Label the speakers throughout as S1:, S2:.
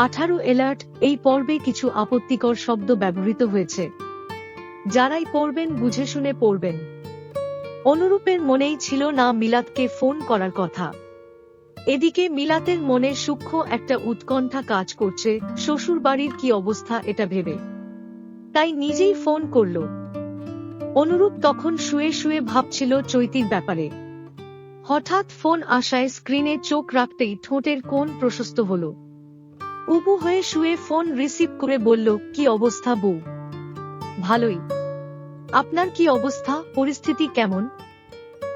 S1: আঠারো এলার্ট এই পর্বে কিছু আপত্তিকর শব্দ ব্যবহৃত হয়েছে। যারাই পড়বেন, বুঝে শুনে পড়বেন। অনুরূপের মনেই ছিল না মিলাদকে ফোন করার কথা। এদিকে মিলাতের মনে সূক্ষ্ম একটা উৎকণ্ঠা কাজ করছে শ্বশুর বাড়ির কি অবস্থা এটা ভেবে। তাই নিজেই ফোন করল। অনুরূপ তখন শুয়ে শুয়ে ভাবছিল চৈতির ব্যাপারে। হঠাৎ ফোন আসায় স্ক্রিনে চোখ রাখতেই ঠোঁটের কোণ প্রশস্ত হল। উবু হয়ে শুয়ে ফোন রিসিভ করে বলল, কি অবস্থা বউ? ভালোই। আপনার কি অবস্থা? পরিস্থিতি কেমন?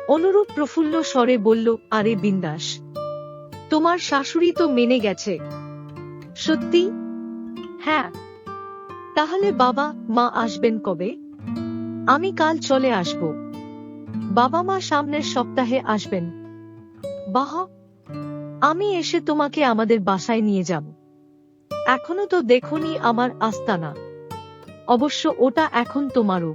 S1: অনুরূপ প্রফুল্ল স্বরে বলল, আরে বিন্দাস। তোমার শাশুড়ি তো মেনে গেছে। সত্যি? হ্যাঁ। তাহলে বাবা, মা আসবেন কবে? আমি কাল চলে আসব। বাবা মা সামনের সপ্তাহে আসবেন। বাহ! আমি এসে তোমাকে আমাদের বাসায় নিয়ে যাব। এখনও তো দেখনি আমার আস্তানা। অবশ্য ওটা এখন তোমারও।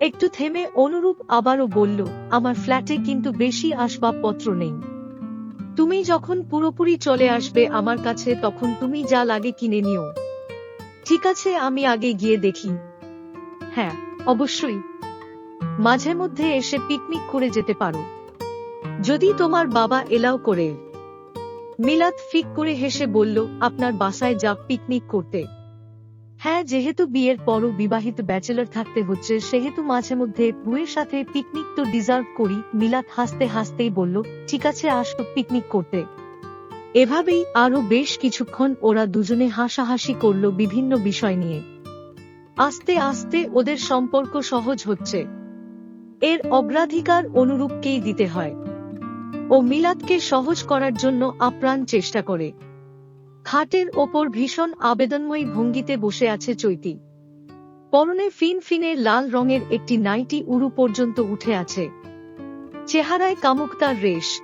S1: একটু থেমে অনুরূপ আবারও বলল, আমার ফ্ল্যাটে কিন্তু বেশি আসবাবপত্র নেই। তুমি যখন পুরোপুরি চলে আসবে আমার কাছে, তখন তুমি যা লাগে কিনে নিও। ঠিক আছে, আমি আগে গিয়ে দেখি। হ্যাঁ অবশ্যই। মাঝে মধ্যে এসে পিকনিক করে যেতে পারো। যদি তোমার বাবা এলাও করে। মিলাদ ফিক করে হেসে বলল, আপনার বাসায় যা পিকনিক করতে। হ্যাঁ যেহেতু বিয়ের পরও বিবাহিত ব্যাচেলর থাকতে হচ্ছে, সেহেতু মাঝে মধ্যে বুয়ের সাথে পিকনিক তো ডিজার্ভ করি, মিলাদ হাসতে হাসতেই বলল, ঠিক আছে, আসো পিকনিক করতে। এভাবেই আরও বেশ কিছুক্ষণ ওরা দুজনে হাসাহাসি করল বিভিন্ন বিষয় নিয়ে। আস্তে আস্তে ওদের সম্পর্ক সহজ হচ্ছে। এর অগ্রাধিকার অনুরূপকেই দিতে হয়। ও মিলাদকে সহজ করার জন্য আপ্রাণ চেষ্টা করে। খাটের ওপর ভীষণ আবেদনময়ী ভঙ্গিতে বসে আছে চৈতি। পরনে ফিন ফিনে লাল রঙের একটি নাইটি উড়ু পর্যন্ত উঠে আছে। চেহারায় কামুকতার রেশ।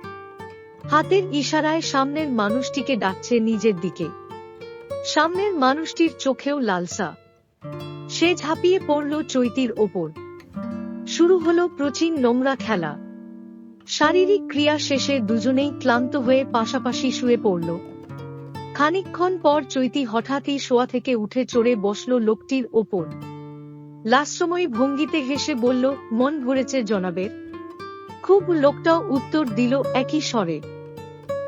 S1: হাতের ইশারায় সামনের মানুষটিকে ডাকছে নিজের দিকে। সামনের মানুষটির চোখেও লালসা। সে ঝাঁপিয়ে পড়ল চৈতির ওপর। শুরু হলো প্রচীন নোংরা খেলা। শারীরিক ক্রিয়া শেষে দুজনেই ক্লান্ত হয়ে পাশাপাশি শুয়ে পড়ল। খানিকক্ষণ পর চৈতি হঠাৎই শোয়া থেকে উঠে চড়ে বসল লোকটির ওপর। লাস্যময়ী ভঙ্গিতে হেসে বলল, মন ভরেছে জনাবের। খুব লোকটাও উত্তর দিল, একই স্বরে।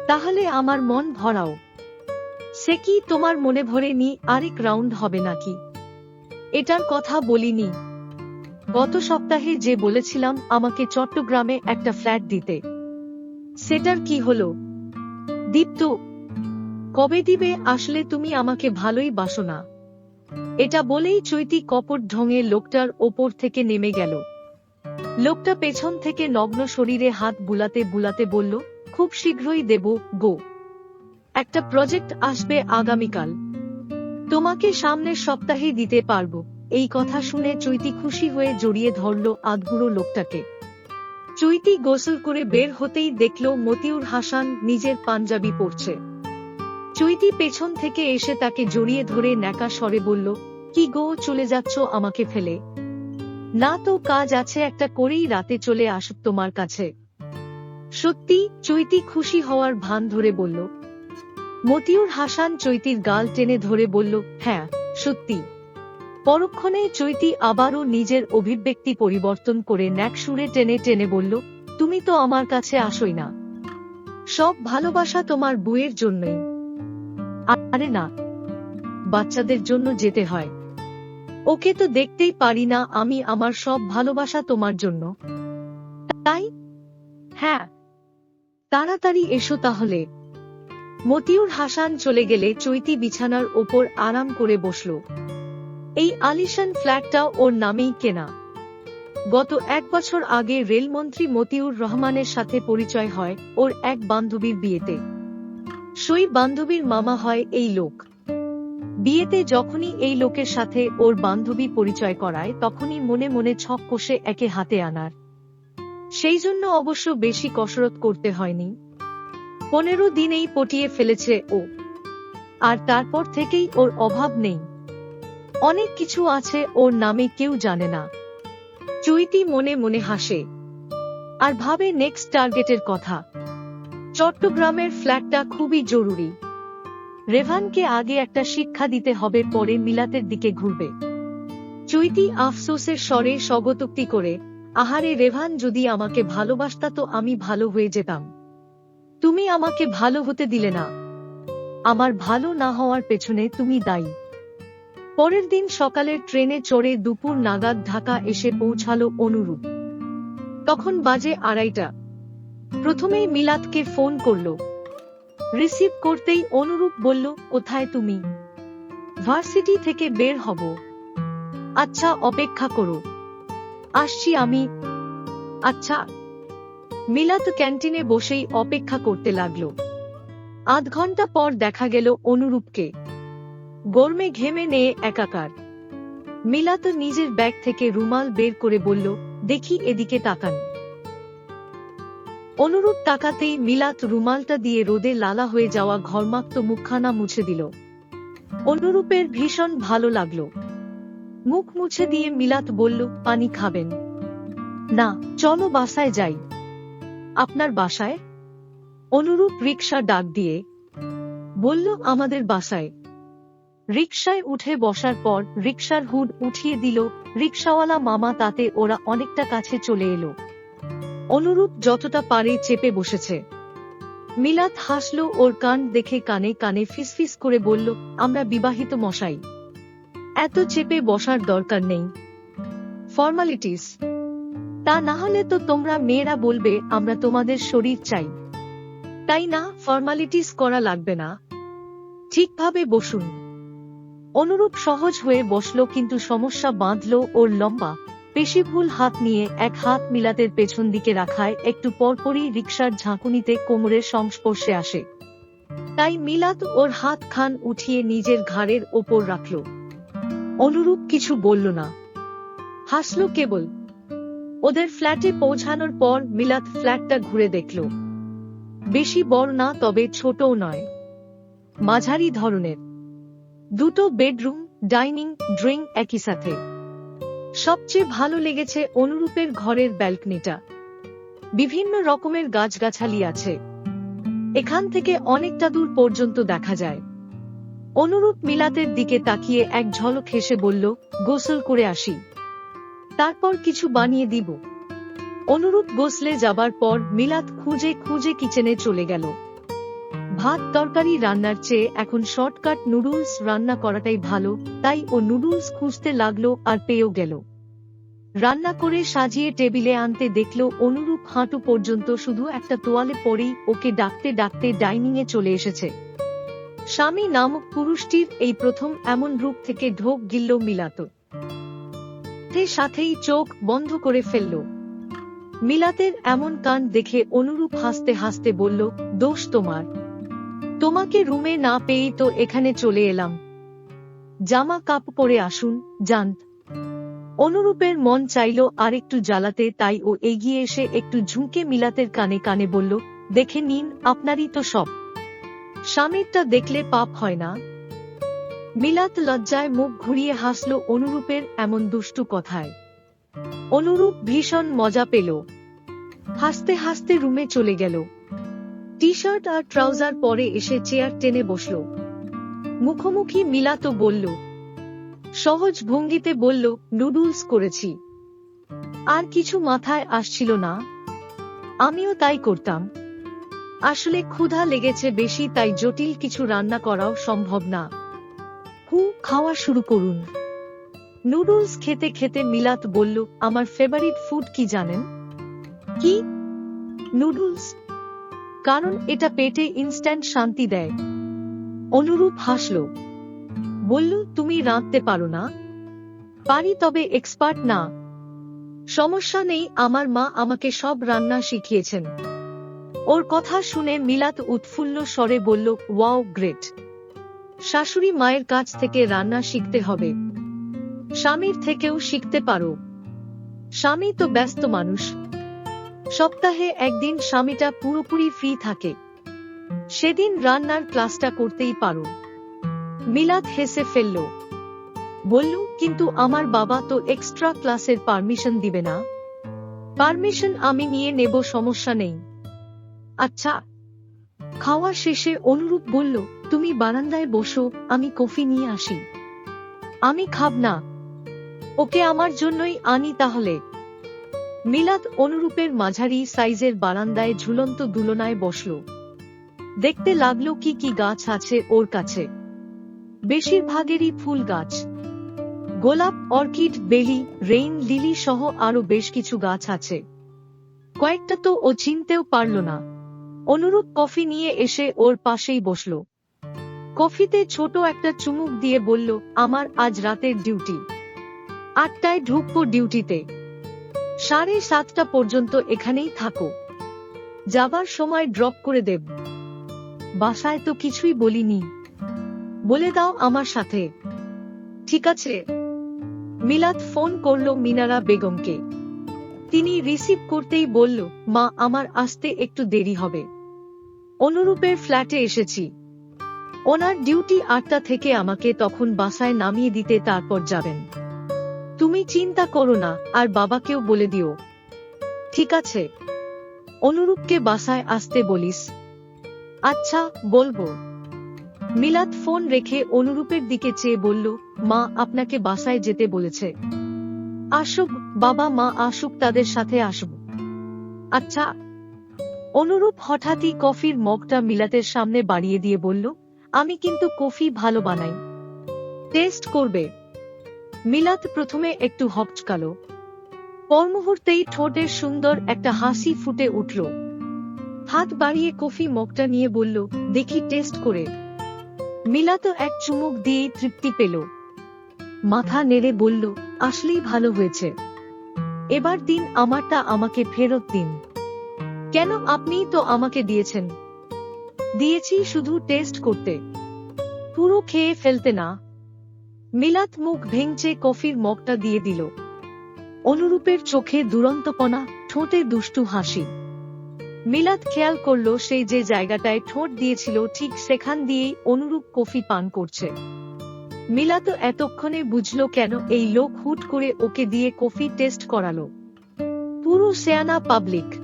S1: তাহলে আমার মন ভরাও। সে কি তোমার মনে ভরে নি আরেক রাউন্ড হবে নাকি? এটার কথা বলিনি। গত সপ্তাহে যে বলেছিলাম, আমাকে চট্টগ্রামে একটা ফ্ল্যাট দিতে। সেটার কি হলো? দীপ্ত, কবে দিবে? আসলে তুমি আমাকে ভালোই বাসো না। এটা বলেই চৈতি কপট ঢঙে লোকটার ওপর থেকে নেমে গেল। লোকটা পেছন থেকে নগ্ন শরীরে হাত বুলাতে বুলাতে বলল, খুব শীঘ্রই দেব, গো। একটা প্রজেক্ট আসবে আগামীকাল। তোমাকে সামনের সপ্তাহে দিতে পারব। এই কথা শুনে চৈতি খুশি হয়ে জড়িয়ে ধরল আধগুড়ো লোকটাকে। চৈতি গোসল করে বের হতেই দেখল মতিউর হাসান নিজের পাঞ্জাবি পরছে। চৈতি পেছন থেকে এসে তাকে জড়িয়ে ধরে ন্যাকা স্বরে বলল, কি গো, চলে যাচ্ছ আমাকে ফেলে? না তো, কাজ আছে একটা করেই রাতে চলে আসুক তোমার কাছে। সত্যি চৈতি খুশি হওয়ার ভান ধরে বলল। মতিউর হাসান চৈতির গাল টেনে ধরে বলল হ্যাঁ সত্যি। পরক্ষণে চৈতি আবারও নিজের অভিব্যক্তি পরিবর্তন করে ন্যাক সুরে টেনে টেনে বলল, তুমি তো আমার কাছে আসোই না। সব ভালোবাসা তোমার বুয়ের জন্যই। আরে না, বাচ্চাদের জন্য যেতে হয়। ওকে তো দেখতেই পারি না আমি আমার সব ভালোবাসা তোমার জন্য। তাই? হ্যাঁ। তাড়াতাড়ি এসো তাহলে। মতিউর হাসান চলে গেলে চৈতি বিছানার ওপর আরাম করে বসল। এই আলিশান ফ্ল্যাটটা ওর নামেই কেনা। গত এক বছর আগে রেলমন্ত্রী মতিউর রহমানের সাথে পরিচয় হয় ওর এক বান্ধবীর বিয়েতে। সই বান্ধবীর মামা হয় এই লোক। বিয়েতে যখনই এই লোকের সাথে ওর বান্ধবী পরিচয় করায়, তখনই মনে মনে ছক কষে একে হাতে আনার। সেই জন্য অবশ্য বেশি কসরত করতে হয়নি। পনেরো দিনেই পটিয়ে ফেলেছে ও। আর তারপর থেকেই ওর অভাব নেই। অনেক কিছু আছে, ওর নামে কেউ জানে না। চৈতি মনে মনে হাসে। আর ভাবে নেক্সট টার্গেটের কথা। চট্টগ্রামের ফ্ল্যাটটা খুবই জরুরি। রেভানকে আগে একটা শিক্ষা দিতে হবে, পরে মিলাতের দিকে ঘুরবে। চৈতি আফসোসের স্বরে স্বগতোক্তি করে, আহারে রেভান, যদি আমাকে ভালোবাসতা তো আমি ভালো হয়ে যেতাম। তুমি আমাকে ভালো হতে দিলে না। আমার ভালো না হওয়ার পেছনে তুমি দায়ী। পরের দিন সকালের ট্রেনে চড়ে দুপুর নাগাদ ঢাকা এসে পৌঁছালো অনুরূপ। তখন বাজে আড়াইটা। প্রথমেই মিলাদকে ফোন করল। রিসিভ করতেই অনুরূপ বলল, কোথায় তুমি? ভার্সিটি থেকে বের হব। আচ্ছা অপেক্ষা করো। আসছি আমি। আচ্ছা। মিলাত ক্যান্টিনে বসেই অপেক্ষা করতে লাগল। আধ ঘণ্টা পর দেখা গেল অনুরূপকে। গরমে ঘেমে নিয়ে একাকার। মিলাত নিজের ব্যাগ থেকে রুমাল বের করে বলল, দেখি এদিকে তাকান। অনুরূপ তাকাতেই মিলাত রুমালটা দিয়ে রোদে লালা হয়ে যাওয়া ঘর্মাক্ত মুখখানা মুছে দিল। অনুরূপের ভীষণ ভালো লাগল। মুখ মুছে দিয়ে মিলাত বলল, পানি খাবেন। না, চলো বাসায় যাই। আপনার বাসায়? অনুরূপ রিক্সা ডাক দিয়ে বলল, আমাদের বাসায়। রিক্সায় উঠে বসার পর রিক্সার হুড উঠিয়ে দিল রিক্সাওয়ালা মামা তাতে ওরা অনেকটা কাছে চলে এলো। অনুরূপ যতটা পারে চেপে বসেছে। মিলাত হাসল ওর কান দেখে কানে কানে ফিসফিস করে বলল, আমরা বিবাহিত মশাই। এত চেপে বসার দরকার নেই। ফর্মালিটিস। তা না হলে তো তোমরা মেয়েরা বলবে, আমরা তোমাদের শরীর চাই। তাই না, ফর্মালিটিস করা লাগবে না। ঠিকভাবে বসুন। অনুরূপ সহজ হয়ে বসল কিন্তু সমস্যা বাঁধল ওর লম্বা, পেশিভুল হাত নিয়ে এক হাত মিলাতের পেছন দিকে রাখায় একটু পরপরই রিক্সার ঝাঁকুনিতে কোমরের সংস্পর্শে আসে। তাই মিলাত ওর হাত খান উঠিয়ে নিজের ঘাড়ের ওপর রাখল। অনুরূপ কিছু বলল না। হাসল কেবল। ওদের ফ্ল্যাটে পৌঁছানোর পর মিলাত ফ্ল্যাটটা ঘুরে দেখল। বেশি বড় না তবে ছোটও নয়। মাঝারি ধরনের। দুটো বেডরুম, ডাইনিং, ড্রিং একই সাথে। সবচেয়ে ভালো লেগেছে অনুরূপের ঘরের ব্যালকনিটা। বিভিন্ন রকমের গাছগাছালি আছে। এখান থেকে অনেকটা দূর পর্যন্ত দেখা যায়। অনুরূপ মিলাতের দিকে তাকিয়ে এক ঝলক হেসে বলল, গোসল করে আসি। তারপর কিছু বানিয়ে দিব। অনুরূপ গোসলে যাবার পর মিলাত খুঁজে খুঁজে কিচেনে চলে গেল। ভাত তরকারি রান্নার চেয়ে এখন শর্টকাট নুডলস রান্না করাটাই ভালো, তাই ও নুডলস খুঁজতে লাগল আর পেয়েও গেল। রান্না করে সাজিয়ে টেবিলে আনতে দেখল অনুরূপ হাঁটু পর্যন্ত শুধু একটা তোয়ালে পরেই ওকে ডাকতে ডাকতে ডাইনিং এ চলে এসেছে। স্বামী নামক পুরুষটির এই প্রথম এমন রূপ থেকে ঢোক গিলল মিলাত সাথেই চোখ বন্ধ করে ফেলল। মিলাতের এমন কান দেখে অনুরূপ হাসতে হাসতে বলল, দোষ তোমার। তোমাকে রুমে না পেয়েই তো এখানে চলে এলাম। জামা কাপ পরে আসুন, জানত। অনুরূপের মন চাইল আর একটু জ্বালাতে, তাই ও এগিয়ে এসে একটু ঝুঁকে মিলাতের কানে কানে বলল, দেখে নিন, আপনারই তো সব। স্বামীরটা দেখলে পাপ হয় না? মিলাত লজ্জায় মুখ ঘুরিয়ে হাসল অনুরূপের এমন দুষ্টু কথায়। অনুরূপ ভীষণ মজা পেল। হাসতে হাসতে রুমে চলে গেল। টি শার্ট আর ট্রাউজার পরে এসে চেয়ার টেনে বসল। মুখোমুখি মিলাতো বলল, সহজ ভঙ্গিতে বলল নুডলস করেছি। আর কিছু মাথায় আসছিল না। আমিও তাই করতাম। আসলে ক্ষুধা লেগেছে বেশি, তাই জটিল কিছু রান্না করাও সম্ভব না। হু, খাওয়া শুরু করুন। নুডলস খেতে খেতে মিলাত বলল, আমার ফেভারিট ফুড কি জানেন? কি? নুডলস কারণ এটা পেটে ইনস্ট্যান্ট শান্তি দেয়। অনুরূপ হাসল। বলল, তুমি রাঁধতে পারো না। পারি তবে এক্সপার্ট না। সমস্যা নেই, আমার মা আমাকে সব রান্না শিখিয়েছেন। ওর কথা শুনে মিলাত উৎফুল্ল স্বরে বলল, ওয়াও, গ্রেট। শাশুড়ি মায়ের কাছ থেকে রান্না শিখতে হবে। স্বামীর থেকেও শিখতে পারো। স্বামী তো ব্যস্ত মানুষ। সপ্তাহে একদিন স্বামীটা পুরোপুরি ফ্রি থাকে। সেদিন রান্নার ক্লাসটা করতেই পারো মিলাদ হেসে ফেলল। বলল, কিন্তু আমার বাবা তো এক্সট্রা ক্লাসের পারমিশন দিবে না। পারমিশন আমি নিয়ে নেব, সমস্যা নেই। আচ্ছা। খাওয়া শেষে অনুরূপ বলল, তুমি বারান্দায় বসো, আমি কফি নিয়ে আসি। আমি খাব না। ওকে আমার জন্যই আনি তাহলে। মিলাদ অনুরূপের মাঝারি সাইজের বারান্দায় ঝুলন্ত দুলনায় বসল। দেখতে লাগল কি কি গাছ আছে ওর কাছে। বেশিরভাগেরই ফুল গাছ। গোলাপ, অর্কিড, বেলি, রেইন, লিলি সহ আরও বেশ কিছু গাছ আছে। কয়েকটা তো ও চিনতেও পারল না। অনুরূপ কফি নিয়ে এসে ওর পাশেই বসল। কফিতে ছোট একটা চুমুক দিয়ে বলল, আমার আজ রাতের ডিউটি। আটটায় ঢুকবো ডিউটিতে। সাড়ে সাতটা পর্যন্ত এখানেই থাকো। যাবার সময় ড্রপ করে দেব। বাসায় তো কিছুই বলিনি। বলে দাও আমার সাথে। ঠিক আছে। মিলাদ ফোন করল মিনারা বেগমকে। তিনি রিসিভ করতেই বলল, মা, আমার আসতে একটু দেরি হবে। অনুরূপের ফ্ল্যাটে এসেছি। ওনার ডিউটি আটটা থেকে আমাকে তখন বাসায় নামিয়ে দিতে তারপর যাবেন। তুমি চিন্তা করো না, আর বাবাকেও বলে দিও। ঠিক আছে। অনুরূপকে বাসায় আসতে বলিস। আচ্ছা বলব। মিলাদ ফোন রেখে অনুরূপের দিকে চেয়ে বলল, মা আপনাকে বাসায় যেতে বলেছে। আসুক, বাবা, মা আসুক, তাদের সাথে আসব। আচ্ছা। অনুরূপ হঠাৎই কফির মগটা মিলাতের সামনে বাড়িয়ে দিয়ে বলল, আমি কিন্তু কফি ভালো বানাই। টেস্ট করবে। মিলাত প্রথমে একটু হকচকালো পর মুহূর্তেই ঠোঁটের সুন্দর একটা হাসি ফুটে উঠল। হাত বাড়িয়ে কফি মগটা নিয়ে বলল, দেখি টেস্ট করে। মিলাত এক চুমুক দিয়েই তৃপ্তি পেল। মাথা নেড়ে বলল, আসলেই ভালো হয়েছে। এবার দিন আমারটা আমাকে ফেরত দিন। কেন আপনিই তো আমাকে দিয়েছেন? দিয়েছি শুধু টেস্ট করতে। পুরো খেয়ে ফেলতে না। মিলাত মুখ ভেঙচে কফির মগটা দিয়ে দিল। অনুরূপের চোখে দুরন্তপনা, ঠোঁটে দুষ্টু হাসি। মিলাত খেয়াল করল সেই যে জায়গাটায় ঠোঁট দিয়েছিল ঠিক সেখান দিয়েই অনুরূপ কফি পান করছে। মিলাত এতক্ষণে বুঝল কেন এই লোক হুট করে ওকে দিয়ে কফি টেস্ট করালো। পুরো সেয়ানা পাবলিক।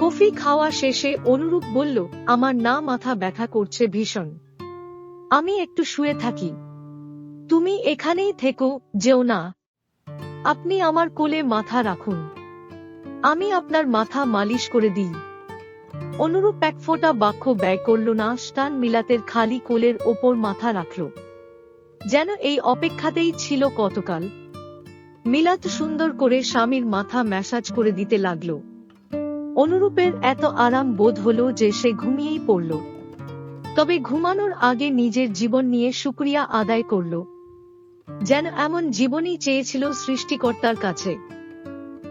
S1: কফি খাওয়া শেষে অনুরূপ বলল, আমার না মাথা ব্যথা করছে ভীষণ। আমি একটু শুয়ে থাকি। তুমি এখানেই থেকো, যেও না। আপনি আমার কোলে মাথা রাখুন। আমি আপনার মাথা মালিশ করে দিই। অনুরূপ এক ফোঁটা বাক্য ব্যয় করল না, স্টান মিলাতের খালি কোলের ওপর মাথা রাখল। যেন এই অপেক্ষাতেই ছিল কতকাল। মিলাত সুন্দর করে স্বামীর মাথা ম্যাসাজ করে দিতে লাগল। অনুরূপের এত আরাম বোধ হল যে সে ঘুমিয়েই পড়ল। তবে ঘুমানোর আগে নিজের জীবন নিয়ে শুক্রিয়া আদায় করল। যেন এমন জীবনই চেয়েছিল সৃষ্টিকর্তার কাছে।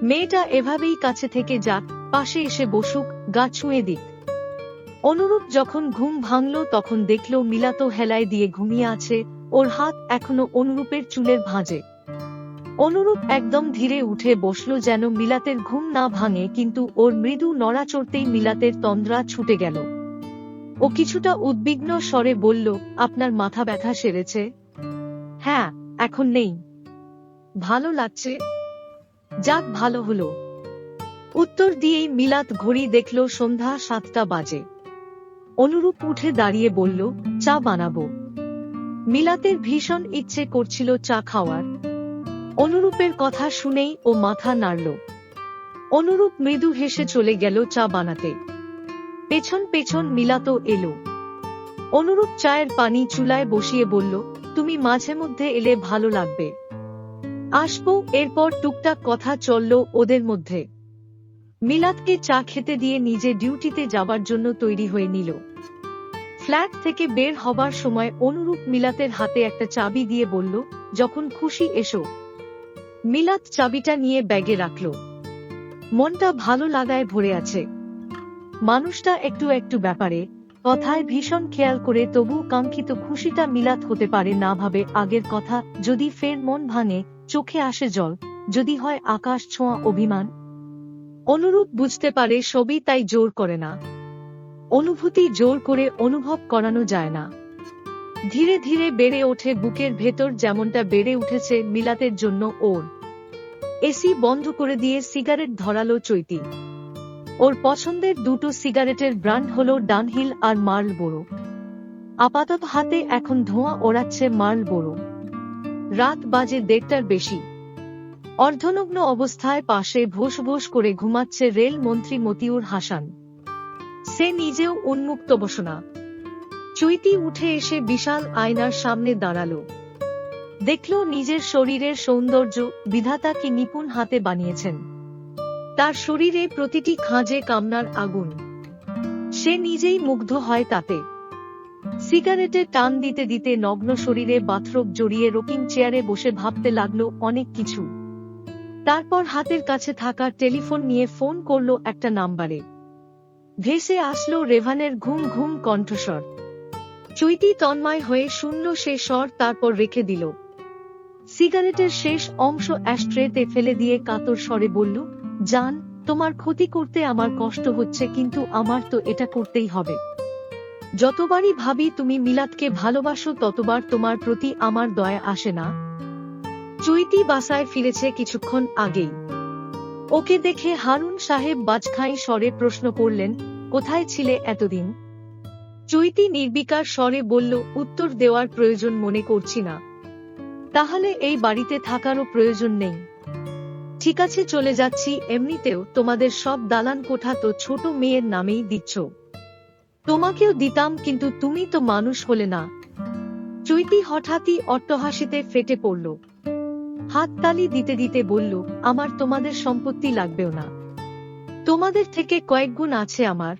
S1: মেয়েটা এভাবেই কাছে থেকে যাক, পাশে এসে বসুক, গা ছুঁয়ে দিক। অনুরূপ যখন ঘুম ভাঙল, তখন দেখল মিলাত হেলায় দিয়ে ঘুমিয়ে আছে, ওর হাত এখনও অনুরূপের চুলের ভাঁজে। অনুরূপ একদম ধীরে উঠে বসল যেন মিলাতের ঘুম না ভাঙে, কিন্তু ওর মৃদু নড়া চড়তেই মিলাতের তন্দ্রা ছুটে গেল। ও কিছুটা উদ্বিগ্ন স্বরে বলল, আপনার মাথা ব্যথা সেরেছে? হ্যাঁ এখন নেই। ভালো লাগছে। যাক, ভালো হলো। উত্তর দিয়েই মিলাত ঘড়ি দেখল সন্ধ্যা সাতটা বাজে। অনুরূপ উঠে দাঁড়িয়ে বলল, চা বানাবো। মিলাতের ভীষণ ইচ্ছে করছিল চা খাওয়ার। অনুরূপের কথা শুনেই ও মাথা নাড়ল। অনুরূপ মৃদু হেসে চলে গেল চা বানাতে। পেছন পেছন মিলাতো এলো। অনুরূপ চায়ের পানি চুলায় বসিয়ে বলল তুমি মাঝে মধ্যে এলে ভালো লাগবে। আসব, এরপর টুকটাক কথা চলল ওদের মধ্যে। মিলাদকে চা খেতে দিয়ে নিজে ডিউটিতে যাবার জন্য তৈরি হয়ে নিল। ফ্ল্যাট থেকে বের হবার সময় অনুরূপ মিলাতের হাতে একটা চাবি দিয়ে বলল, যখন খুশি এসো। মিলাত চাবিটা নিয়ে ব্যাগে রাখল। মনটা ভালো লাগায় ভরে আছে। মানুষটা একটু একটু ব্যাপারে কথায় ভীষণ খেয়াল করে তবু কাঙ্ক্ষিত খুশিটা মিলাত হতে পারে না ভাবে আগের কথা, যদি ফের মন ভাঙে, চোখে আসে জল, যদি হয় আকাশ ছোঁয়া অভিমান। অনুরূপ বুঝতে পারে সবই তাই জোর করে না। অনুভূতি জোর করে অনুভব করানো যায় না। ধীরে ধীরে বেড়ে ওঠে বুকের ভেতর যেমনটা বেড়ে উঠেছে মিলাতের জন্য ওর। এসি বন্ধ করে দিয়ে সিগারেট ধরালো চৈতি। ওর পছন্দের দুটো সিগারেটের ব্র্যান্ড হল ডানহিল আর মার্ল বড়ো আপাতত হাতে এখন ধোঁয়া ওড়াচ্ছে মার্ল বড় রাত বাজে দেড়টার বেশি। অর্ধনগ্ন অবস্থায় পাশে ভোস ভোস করে ঘুমাচ্ছে রেল মন্ত্রী মতিউর হাসান। সে নিজেও উন্মুক্ত বসনা। চৈতি উঠে এসে বিশাল আয়নার সামনে দাঁড়াল। দেখল নিজের শরীরের সৌন্দর্য বিধাতা কি নিপুণ হাতে বানিয়েছেন। তার শরীরে প্রতিটি খাঁজে কামনার আগুন। সে নিজেই মুগ্ধ হয় তাতে। সিগারেটে টান দিতে দিতে নগ্ন শরীরে বাথরোব জড়িয়ে রোকিং চেয়ারে বসে ভাবতে লাগল অনেক কিছু। তারপর হাতের কাছে থাকা টেলিফোন নিয়ে ফোন করল একটা নাম্বারে। ভেসে আসলো রেভানের ঘুম ঘুম কণ্ঠস্বর। চৈতি তন্ময় হয়ে শুনল সে স্বর, তারপর রেখে দিল। সিগারেটের শেষ অংশ অ্যাস্ট্রেতে ফেলে দিয়ে কাতর স্বরে বলল জান, তোমার ক্ষতি করতে আমার কষ্ট হচ্ছে, কিন্তু আমার তো এটা করতেই হবে। যতবারই ভাবি তুমি মিলাদকে ভালোবাসো, ততবার তোমার প্রতি আমার দয়া আসে না। চৈতি বাসায় ফিরেছে কিছুক্ষণ আগেই। ওকে দেখে হারুন সাহেব বাজখাই স্বরে প্রশ্ন করলেন, কোথায় ছিলে এতদিন? চৈতি নির্বিকার স্বরে বলল, উত্তর দেওয়ার প্রয়োজন মনে করছি না। তাহলে এই বাড়িতে থাকারও প্রয়োজন নেই। ঠিক আছে, চলে যাচ্ছি। এমনিতেও তোমাদের সব দালান কোঠা তো ছোট মেয়ের নামেই দিচ্ছ। তোমাকেও দিতাম, কিন্তু তুমি তো মানুষ হলে না। চৈতি হঠাৎই অট্টহাসিতে ফেটে পড়ল। হাততালি দিতে দিতে বলল, আমার তোমাদের সম্পত্তি লাগবেও না। তোমাদের থেকে কয়েক গুণ আছে আমার।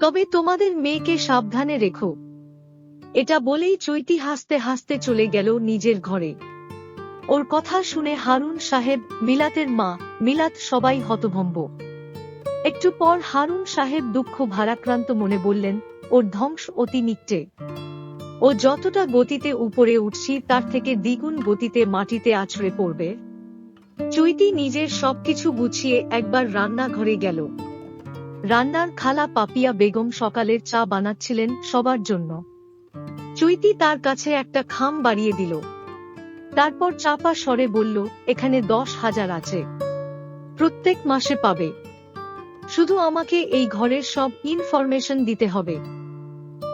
S1: তবে তোমাদের মেয়েকে সাবধানে রেখো। এটা বলেই চৈতি হাসতে হাসতে চলে গেল নিজের ঘরে। ওর কথা শুনে হারুন সাহেব, মিলাতের মা, মিলাত সবাই হতভম্ব। একটু পর হারুন সাহেব দুঃখ ভারাক্রান্ত মনে বললেন, ওর ধ্বংস অতি নিকটে। ও যতটা গতিতে উপরে উঠছি, তার থেকে দ্বিগুণ গতিতে মাটিতে আছড়ে পড়বে। চৈতি নিজের সবকিছু গুছিয়ে একবার রান্নাঘরে গেল। রান্নার খালা পাপিয়া বেগম সকালের চা বানাচ্ছিলেন সবার জন্য। চৈতি তার কাছে একটা খাম বাড়িয়ে দিল। তারপর চাপা স্বরে বলল, এখানে দশ হাজার আছে। প্রত্যেক মাসে পাবে। শুধু আমাকে এই ঘরের সব ইনফরমেশন দিতে হবে।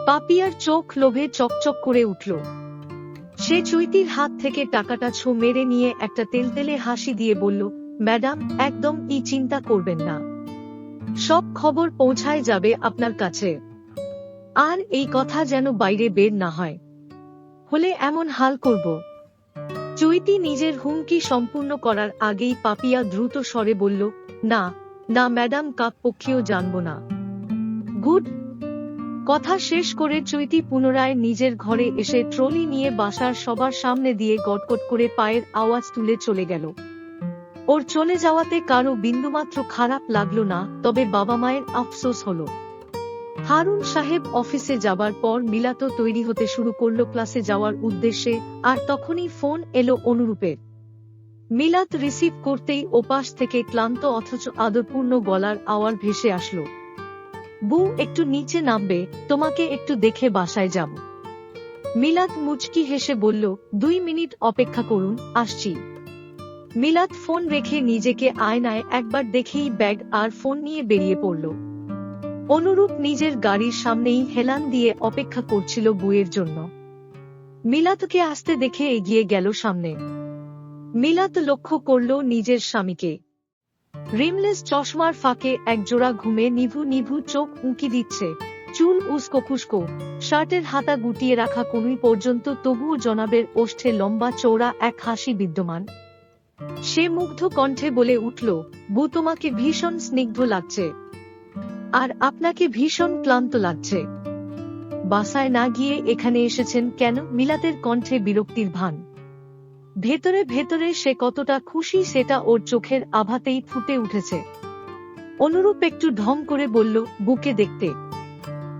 S1: পাপিয়ার চোখ লোভে চকচক করে উঠল। সে চৈতির হাত থেকে টাকাটা ছো মেরে নিয়ে একটা তেলতেলে হাসি দিয়ে বলল, ম্যাডাম, একদম ই চিন্তা করবেন না। সব খবর পৌঁছায় যাবে আপনার কাছে। আর এই কথা যেন বাইরে বের না হয়। হলে এমন হাল করব। চৈতি নিজের হুমকি সম্পূর্ণ করার আগেই পাপিয়া দ্রুত স্বরে বলল, না না, ম্যাডাম কাপ পক্ষেও জানব না। গুড। কথা শেষ করে চৈতি পুনরায় নিজের ঘরে এসে ট্রলি নিয়ে বাসার সবার সামনে দিয়ে গটকট করে পায়ের আওয়াজ তুলে চলে গেল। ওর চলে যাওয়াতে কারও বিন্দুমাত্র খারাপ লাগল না, তবে বাবা মায়ের আফসোস হলো। হারুন সাহেব অফিসে যাবার পর মিলাতো তৈরি হতে শুরু করল ক্লাসে যাওয়ার উদ্দেশ্যে, আর তখনই ফোন এলো অনুরূপের মিলাত রিসিভ করতেই ওপাশ থেকে ক্লান্ত অথচ আদরপূর্ণ গলার আওয়াজ ভেসে আসলো। বউ, একটু নিচে নামবে, তোমাকে একটু দেখে বাসায় যাব। মিলাত মুচকি হেসে বলল, দুই মিনিট অপেক্ষা করুন, আসছি। মিলাত ফোন রেখে নিজেকে আয়নায় একবার দেখেই ব্যাগ আর ফোন নিয়ে বেরিয়ে পড়ল। অনুরূপ নিজের গাড়ির সামনেই হেলান দিয়ে অপেক্ষা করছিল বউয়ের জন্য। মিলাতকে আসতে দেখে এগিয়ে গেল সামনে। মিলাত লক্ষ্য করল নিজের স্বামীকে। রিমলেস চশমার ফাঁকে একজোড়া ঘুমে নিভু নিভু চোখ উঁকি দিচ্ছে। চুল উস্কো খুস্কো। শার্টের হাতা গুটিয়ে রাখা কনুই পর্যন্ত তবুও জনাবের ওষ্ঠে লম্বা চৌড়া এক হাসি বিদ্যমান। সে মুগ্ধ কণ্ঠে বলে উঠল, বু, তোমাকে ভীষণ স্নিগ্ধ লাগছে। আর আপনাকে ভীষণ ক্লান্ত লাগছে। বাসায় না গিয়ে এখানে এসেছেন কেন? মিলাতের কণ্ঠে বিরক্তির ভান। ভেতরে ভেতরে সে কতটা খুশি সেটা ওর চোখের আভাতেই ফুটে উঠেছে। অনুরূপ একটু ঢং করে বলল, বুকে দেখতে।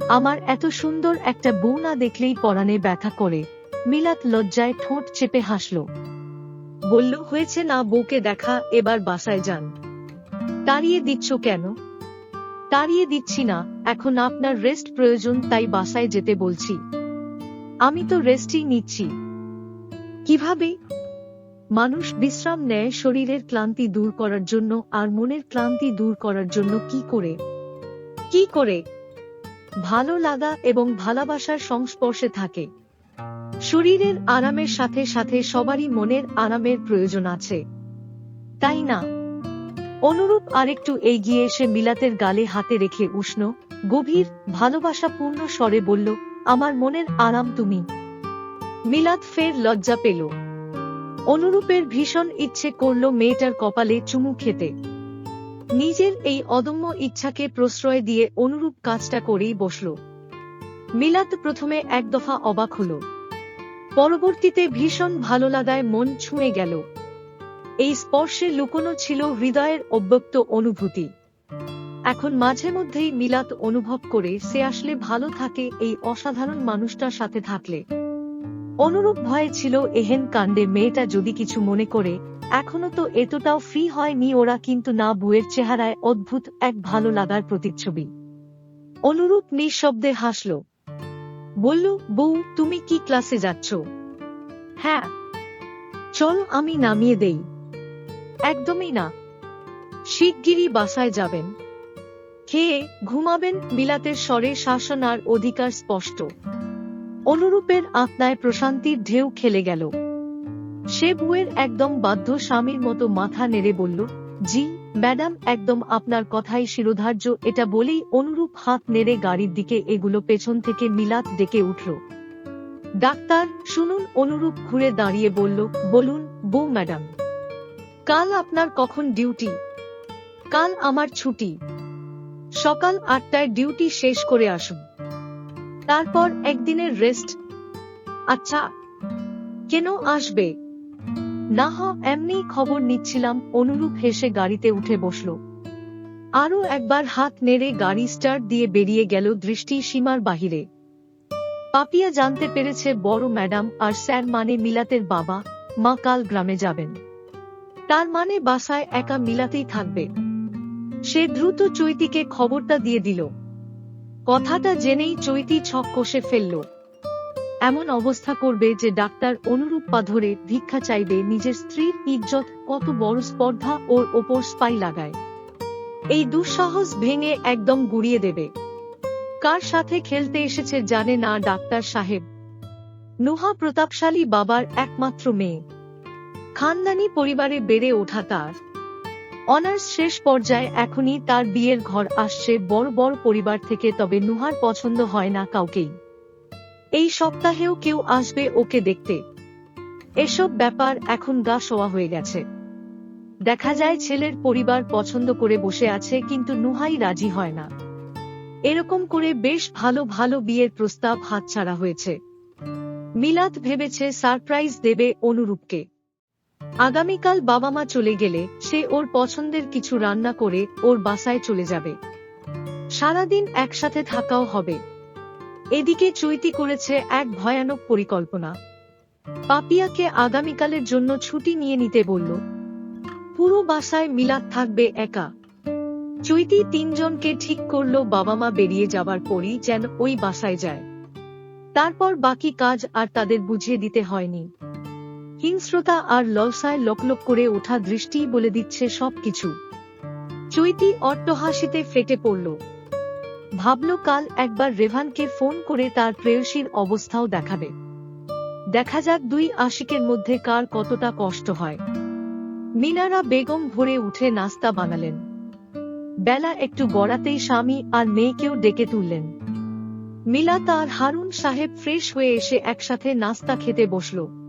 S1: আমার এত সুন্দর একটা বউ না দেখলেই পরাণে ব্যথা করে। মিলাত লজ্জায় ঠোঁট চেপে হাসল। বলল, হয়েছে না বউকে দেখা, এবার বাসায় যান। তাড়িয়ে দিচ্ছ কেন? তাড়িয়ে দিচ্ছি না, এখন আপনার রেস্ট প্রয়োজন, তাই বাসায় যেতে বলছি। আমি তো রেস্টই নিচ্ছি। কীভাবে? মানুষ বিশ্রাম নেয় শরীরের ক্লান্তি দূর করার জন্য, আর মনের ক্লান্তি দূর করার জন্য কি করে? কি করে? ভালো লাগা এবং ভালোবাসার সংস্পর্শে থাকে। শরীরের আরামের সাথে সাথে সবারই মনের আরামের প্রয়োজন আছে। তাই না? অনুরূপ আরেকটু এগিয়ে এসে মিলাতের গালে হাতে রেখে উষ্ণ, গভীর, ভালোবাসাপূর্ণ স্বরে বলল, আমার মনের আরাম তুমি। মিলাত ফের লজ্জা পেল। অনুরূপের ভীষণ ইচ্ছে করল মেয়েটার কপালে চুমু খেতে। নিজের এই অদম্য ইচ্ছাকে প্রশ্রয় দিয়ে অনুরূপ কাজটা করেই বসল। মিলাত প্রথমে এক দফা অবাক হল। পরবর্তীতে ভীষণ ভালো লাগায় মন ছুঁয়ে গেল। এই স্পর্শে লুকোনো ছিল হৃদয়ের অব্যক্ত অনুভূতি। এখন মাঝে মধ্যেই মিলাত অনুভব করে সে আসলে ভালো থাকে এই অসাধারণ মানুষটার সাথে থাকলে। অনুরূপ ভয়ে ছিল এহেন কাণ্ডে মেয়েটা যদি কিছু মনে করে, এখনও তো এতটাও ফ্রি হয়নি ওরা কিন্তু না বুয়ের চেহারায় অদ্ভুত এক ভালো লাগার প্রতিচ্ছবি। অনুরূপ নিঃশব্দে হাসল। বলল, বউ, তুমি কি ক্লাসে যাচ্ছ? হ্যাঁ। চল, আমি নামিয়ে দেই। একদমই না। শিগগিরই বাসায় যাবেন। খেয়ে ঘুমাবেন বিলাতের স্বরে শাসন আর অধিকার স্পষ্ট। অনুরূপের আত্মায় প্রশান্তির ঢেউ খেলে গেল। সে বুয়ের একদম বাধ্য স্বামীর মতো মাথা নেড়ে বলল, জি, ম্যাডাম, একদম আপনার কথাই শিরোধার্য। এটা বলেই অনুরূপ হাত নেড়ে গাড়ির দিকে এগুলো পেছন থেকে মিলাত ডেকে উঠল। ডাক্তার শুনুন অনুরূপ ঘুরে দাঁড়িয়ে বলল, বলুন, বউ ম্যাডাম। কাল আপনার কখন ডিউটি? কাল আমার ছুটি। সকাল আটটায় ডিউটি শেষ করে আসুন। তারপর একদিনের রেস্ট। আচ্ছা কেন আসবে? না এমনি খবর নিচ্ছিলাম, অনুরূপ হেসে গাড়িতে উঠে বসল। আরও একবার হাত নেড়ে গাড়ি স্টার্ট দিয়ে বেরিয়ে গেল দৃষ্টি সীমার বাহিরে। পাপিয়া জানতে পেরেছে বড় ম্যাডাম আর স্যার মানে মিলাতের বাবা, মা কাল গ্রামে যাবেন। তার মানে বাসায় একা মিলাতেই থাকবে। সে দ্রুত চৈতিকে খবরটা দিয়ে দিল। কথাটা জেনেই চৈতি ছক কষে ফেলল। এমন অবস্থা করবে যে ডাক্তার অনুরূপ ধরে ভিক্ষা চাইবে নিজের স্ত্রীর ইজ্জত, কত বড় স্পর্ধা ওর ওপর স্পাই লাগায়। এই দুঃসাহস ভেঙে একদম গুড়িয়ে দেবে। কার সাথে খেলতে এসেছে জানে না ডাক্তার সাহেব। নুহা প্রতাপশালী বাবার একমাত্র মেয়ে। খানদানি পরিবারে বেড়ে ওঠা তার। অনার্স শেষ পর্যায়ে এখনই তার বিয়ের ঘর আসছে বড় বড় পরিবার থেকে, তবে নুহার পছন্দ হয় না কাউকেই। এই সপ্তাহেও কেউ আসবে ওকে দেখতে। এসব ব্যাপার এখন গা শোয়া হয়ে গেছে। দেখা যায় ছেলের পরিবার পছন্দ করে বসে আছে, কিন্তু নুহাই রাজি হয় না। এরকম করে বেশ ভালো ভালো বিয়ের প্রস্তাব হাতছাড়া হয়েছে। মিলাদ ভেবেছে সারপ্রাইজ দেবে অনুরূপকে। আগামীকাল বাবা মা চলে গেলে সে ওর পছন্দের কিছু রান্না করে ওর বাসায় চলে যাবে। সারাদিন একসাথে থাকাও হবে। এদিকে চৈতি করেছে এক ভয়ানক পরিকল্পনা। পাপিয়াকে আগামীকালের জন্য ছুটি নিয়ে নিতে বলল। পুরো বাসায় মিলাদ থাকবে একা। চৈতি তিনজনকে ঠিক করল বাবা মা বেরিয়ে যাবার পরই যেন ওই বাসায় যায়। তারপর বাকি কাজ আর তাদের বুঝিয়ে দিতে হয়নি। হিংস্রতা আর ললসায় লোকলোক করে ওঠা দৃষ্টি বলে দিচ্ছে সবকিছু। চৈতি অট্টহাসিতে ফেটে পড়ল। ভাবল কাল একবার রেভানকে ফোন করে তার প্রেয়সীর অবস্থাও দেখাবে। দেখা যাক দুই আশিকের মধ্যে কার কতটা কষ্ট হয়। মিনারা বেগম ভরে উঠে নাস্তা বানালেন। বেলা একটু গড়াতেই স্বামী আর মেয়েকেও ডেকে তুললেন। মিলা তার হারুন সাহেব ফ্রেশ হয়ে এসে একসাথে নাস্তা খেতে বসল।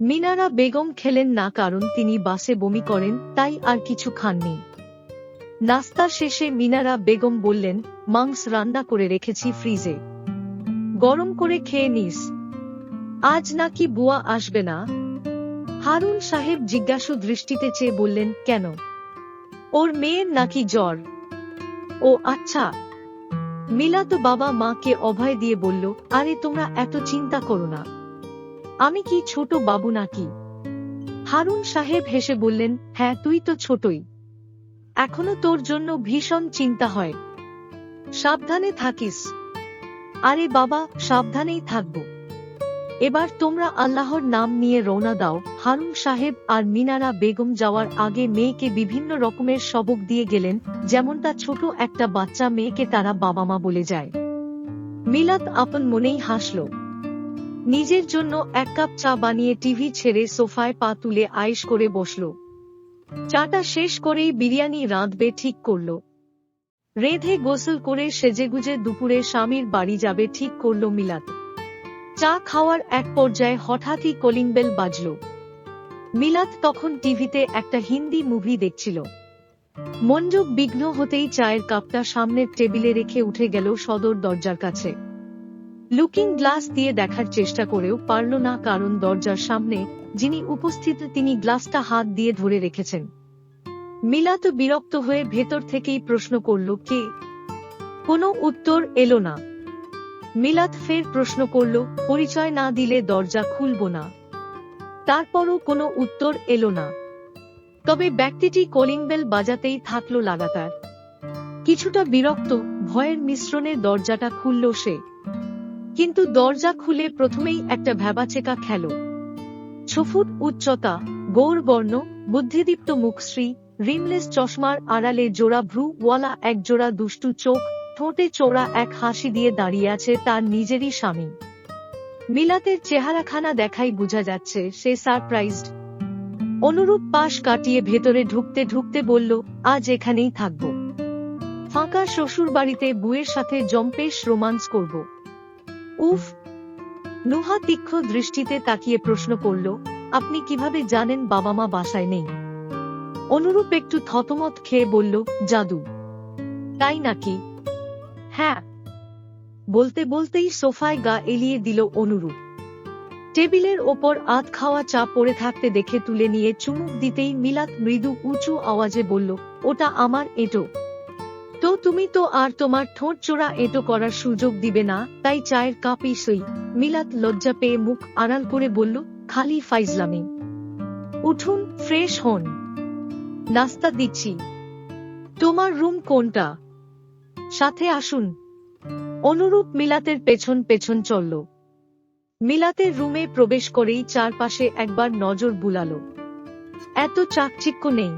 S1: মিনারা বেগম খেলেন না কারণ তিনি বাসে বমি করেন, তাই আর কিছু খাননি। নাস্তা শেষে মিনারা বেগম বললেন, মাংস রান্না করে রেখেছি ফ্রিজে। গরম করে খেয়ে নিস। আজ নাকি বুয়া আসবে না? হারুন সাহেব জিজ্ঞাসু দৃষ্টিতে চেয়ে বললেন, কেন? ওর মেয়ের নাকি জ্বর। ও আচ্ছা। মিলা তো বাবা মাকে অভয় দিয়ে বলল, আরে তোমরা এত চিন্তা করো না। আমি কি ছোট বাবু নাকি? হারুন সাহেব হেসে বললেন হ্যাঁ তুই তো ছোটই। এখনও তোর জন্য ভীষণ চিন্তা হয়। সাবধানে থাকিস। আরে বাবা, সাবধানেই থাকব। এবার তোমরা আল্লাহর নাম নিয়ে রওনা দাও। হারুন সাহেব আর মিনারা বেগম যাওয়ার আগে মেয়েকে বিভিন্ন রকমের সবক দিয়ে গেলেন, যেমনটা ছোট একটা বাচ্চা মেয়েকে তারা বাবা মা বলে যায়। মিলাত আপন মনেই হাসল। নিজের জন্য এক কাপ চা বানিয়ে টিভি ছেড়ে সোফায় পা তুলে আয়েশ করে বসল। চাটা শেষ করেই বিরিয়ানি রাঁধবে ঠিক করল। রেধে গোসল করে সেজেগুজে দুপুরে স্বামীর বাড়ি যাবে ঠিক করল মিলাত চা খাওয়ার এক পর্যায়ে হঠাৎই কলিং বেল বাজল। মিলাত তখন টিভিতে একটা হিন্দি মুভি দেখছিল। মঞ্জুক বিঘ্ন হতেই চায়ের কাপটা সামনের টেবিলে রেখে উঠে গেল সদর দরজার কাছে। লুকিং গ্লাস দিয়ে দেখার চেষ্টা করেও পারল না কারণ দরজার সামনে যিনি উপস্থিত তিনি গ্লাসটা হাত দিয়ে ধরে রেখেছেন। মিলাত বিরক্ত হয়ে ভেতর থেকেই প্রশ্ন করল, কে? কোনো উত্তর এলো না। মিলাত ফের প্রশ্ন করল, পরিচয় না দিলে দরজা খুলব না। তারপরও কোনো উত্তর এলো না। তবে ব্যক্তিটি কলিং বেল বাজাতেই থাকল লাগাতার। কিছুটা বিরক্ত, ভয়ের মিশ্রণে দরজাটা খুলল সে। কিন্তু দরজা খুলে প্রথমেই একটা ভ্যাবাচেকা খেল। ছফুট, উচ্চতা, গৌরবর্ণ, বুদ্ধিদীপ্ত মুখশ্রী, রিমলেস চশমার আড়ালে জোড়া ভ্রু ওয়ালা এক জোড়া দুষ্টু চোখ, ঠোঁটে চোরা এক হাসি দিয়ে দাঁড়িয়ে আছে তার নিজেরই স্বামী। মিলাতের চেহারাখানা দেখাই বোঝা যাচ্ছে সে সারপ্রাইজড। অনুরূপ পাশ কাটিয়ে ভেতরে ঢুকতে ঢুকতে বলল, আজ এখানেই থাকব। ফাঁকা শ্বশুর বাড়িতে বুয়ের সাথে জম্পেশ রোমান্স করব। উফ। নুহা তীক্ষ্ণ দৃষ্টিতে তাকিয়ে প্রশ্ন করল, আপনি কীভাবে জানেন বাবা মা বাসায় নেই? অনুরূপ একটু থতমত খেয়ে বলল, জাদু। তাই নাকি? হ্যাঁ। বলতে বলতেই সোফায় গা এলিয়ে দিল অনুরূপ। টেবিলের ওপর আধ খাওয়া চা পড়ে থাকতে দেখে তুলে নিয়ে চুমুক দিতেই মিলাত মৃদু উঁচু আওয়াজে বলল, ওটা আমার এটো। তো তুমি তো আর তোমার ঠোঁট চোরা এটো করার সুযোগ দিবে না, তাই চায়ের কাপই সই মিলাত লজ্জা পেয়ে মুখ আড়াল করে বলল, খালি ফাইজলামি। উঠুন, ফ্রেশ হন। নাস্তা দিচ্ছি। তোমার রুম কোনটা? সাথে আসুন। অনুরূপ মিলাতের পেছন পেছন চলল। মিলাতের রুমে প্রবেশ করেই চারপাশে একবার নজর বুলাল। এত চাকচিক্য নেই।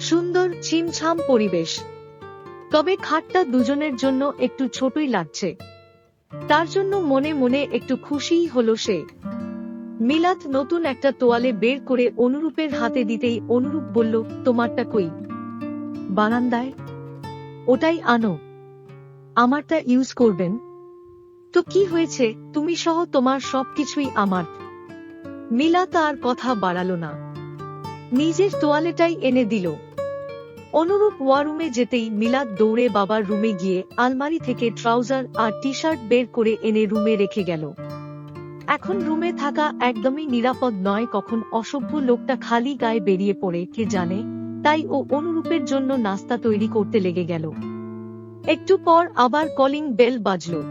S1: সুন্দর ছিমছাম পরিবেশ। তবে খাটটা দুজনের জন্য একটু ছোটই লাগছে। তার জন্য মনে মনে একটু খুশিই হলো সে। মিলাত নতুন একটা তোয়ালে বের করে অনুরূপের হাতে দিতেই অনুরূপ বলল, তোমারটা কই? বারান্দায়। ওটাই আনো। আমারটা ইউজ করবেন? তো কি হয়েছে? তুমি সহ তোমার সবকিছুই আমার। মিলা তার কথা বাড়ালো না। নিজের তোয়ালেটাই এনে দিল। অনুরূপ ওয়ারুমে যেতেই মিলাদ দৌড়ে বাবার রুমে গিয়ে আলমারি থেকে ট্রাউজার আর টি শার্ট বের করে এনে রুমে রেখে গেল। এখন রুমে থাকা একদমই নিরাপদ নয় কখন অসভ্য লোকটা খালি গায়ে বেরিয়ে পড়ে, কে জানে? তাই ও অনুরূপের জন্য নাস্তা তৈরি করতে লেগে গেল। একটু পর আবার কলিং বেল বাজল।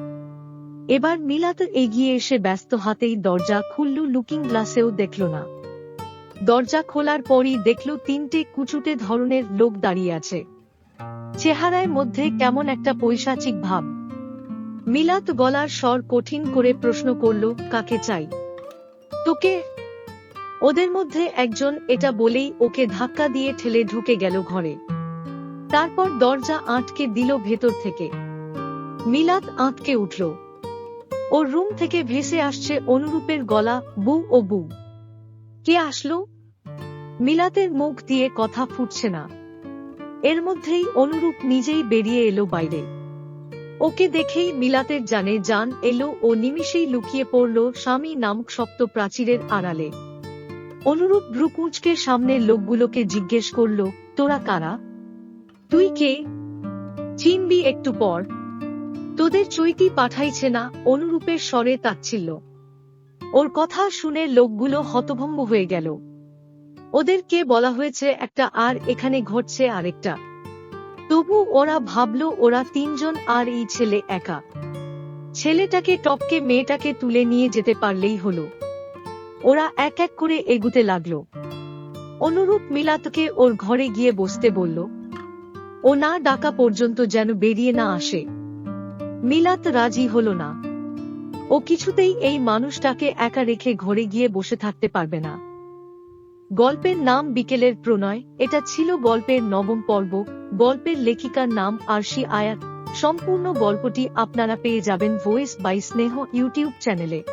S1: এবার মিলাত এগিয়ে এসে ব্যস্ত হাতেই দরজা খুলল, লুকিং গ্লাসেও দেখল না। দরজা খোলার পরই দেখল তিনটে কুচুটে ধরনের লোক দাঁড়িয়ে আছে। চেহারায় মধ্যে কেমন একটা পৈশাচিক ভাব। মিলাত গলার স্বর কঠিন করে প্রশ্ন করল, কাকে চাই? তোকে? ওদের মধ্যে একজন, এটা বলেই ওকে ধাক্কা দিয়ে ঠেলে ঢুকে গেল ঘরে। তারপর দরজা আটকে দিল ভেতর থেকে। মিলাত আঁতকে উঠল। ওর রুম থেকে ভেসে আসছে অনুরূপের গলা, বু ও বু। কে আসলো? মিলাতের মুখ দিয়ে কথা ফুটছে না। এর মধ্যেই অনুরূপ নিজেই বেরিয়ে এলো বাইরে। ওকে দেখেই মিলাতের জানে জান এলো ও নিমিষেই লুকিয়ে পড়ল স্বামী নামক শক্ত প্রাচীরের আড়ালে। অনুরূপ ভ্রুকুঁচকে সামনের লোকগুলোকে জিজ্ঞেস করল, তোরা কারা? তুই কে? চিনবি একটু পর। তোদের চৈতি পাঠাইছে না? অনুরূপের স্বরে তাচ্ছিল্য। ওর কথা শুনে লোকগুলো হতভম্ব হয়ে গেল। ওদেরকে বলা হয়েছে, একটা আর এখানে ঘটছে আরেকটা। তবু ওরা ভাবল, ওরা তিনজন আর এই ছেলে একা। ছেলেটাকে, টপকে মেয়েটাকে তুলে নিয়ে যেতে পারলেই হলো। ওরা এক এক করে এগুতে লাগল। অনুরূপ মিলাতকে ওর ঘরে গিয়ে বসতে বলল, ও না ডাকা পর্যন্ত যেন বেরিয়ে না আসে। মিলাত রাজি হলো না। ও কিছুতেই এই মানুষটাকে একা রেখে ঘরে গিয়ে বসে থাকতে পারবে না। গল্পের নাম বিকেলের প্রণয়, এটা ছিল গল্পের নবম পর্ব, গল্পের লেখিকার নাম আরশি আয়াত। সম্পূর্ণ গল্পটি আপনারা পেয়ে যাবেন ভয়েস বাই স্নেহ ইউটিউব চ্যানেলে।